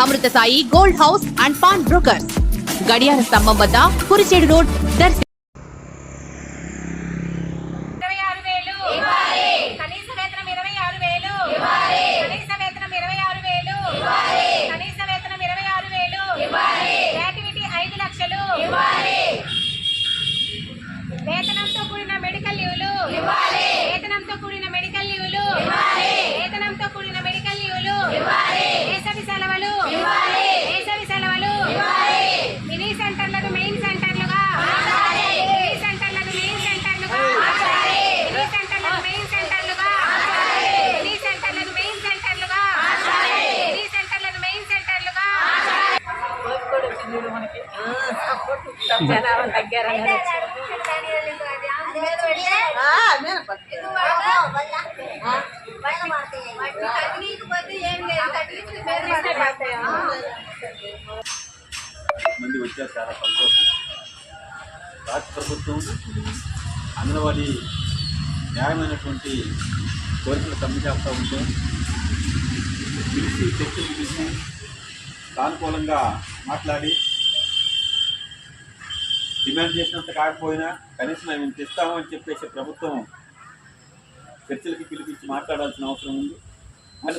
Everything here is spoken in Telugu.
Amrutha Sai gold house and pawn brokers. గడియార స్తంభం వద్ద కురిచేడు రోడ్ దర్శి మంది వచ్చారు చాలా సంతోషం. రాష్ట్ర ప్రభుత్వం అంగన్వాడీ న్యాయమైనటువంటి కోరికలు సమ్మెచేస్తూ ఉంటే పిలిచి చర్చలు పిలిచి సానుకూలంగా మాట్లాడి డిమాండ్ చేసినంత కాకపోయినా కనీసం మేము ఇంత ఇస్తాము అని చెప్పేసి ప్రభుత్వం చర్చలకి పిలిపించి మాట్లాడాల్సిన అవసరం ఉంది. కానీ